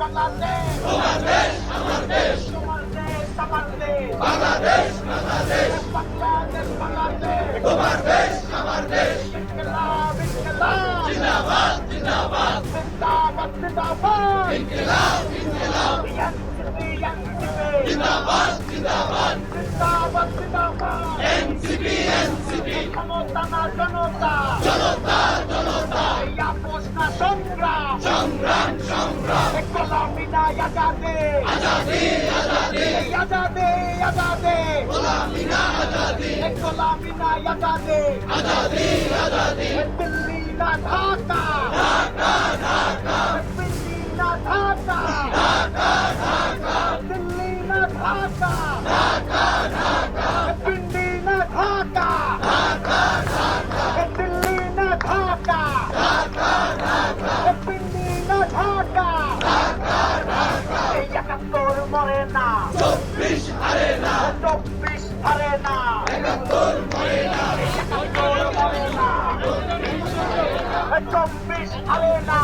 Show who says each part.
Speaker 1: বাংলাদেশ তোমার দেশ আমার দেশ বাংলাদেশ বাংলাদেশ বাংলাদেশ
Speaker 2: তোমার দেশ আমার দেশ
Speaker 1: ইনকিলাব ইনকিলাব
Speaker 2: জিন্দাবাদ জিন্দাবাদ
Speaker 1: জিন্দাবাদ জিন্দাবাদ
Speaker 2: ইনকিলাব ইনকিলাব জিন্দাবাদ জিন্দাবাদ
Speaker 1: জিন্দাবাদ জিন্দাবাদ
Speaker 2: এনসিপি এনসিপি
Speaker 1: ক্ষমতা না জনতা
Speaker 2: জনতা জনতা
Speaker 1: এই আপোষ না সংগ্রাম
Speaker 2: সংগ্রাম সংগ্রাম आजादी आजादी
Speaker 1: आजादी आजादी आजादी
Speaker 2: गुलामीना आजादी
Speaker 1: गुलामीना आजादी आजादी
Speaker 2: आजादी दिल्ली
Speaker 1: ना ढाका ढाका
Speaker 2: ढाका दिल्ली
Speaker 1: ना ढाका ढाका
Speaker 2: ढाका दिल्ली
Speaker 1: ना ढाका ढाका
Speaker 2: ढाका दिल्ली
Speaker 1: ना ढाका ढाका
Speaker 2: ढाका दिल्ली
Speaker 1: ना ढाका মরে না
Speaker 2: চব্বিশ হারে না
Speaker 1: চব্বিশ হারে
Speaker 2: না
Speaker 1: একাত্তর মরে না চব্বিশ হারে না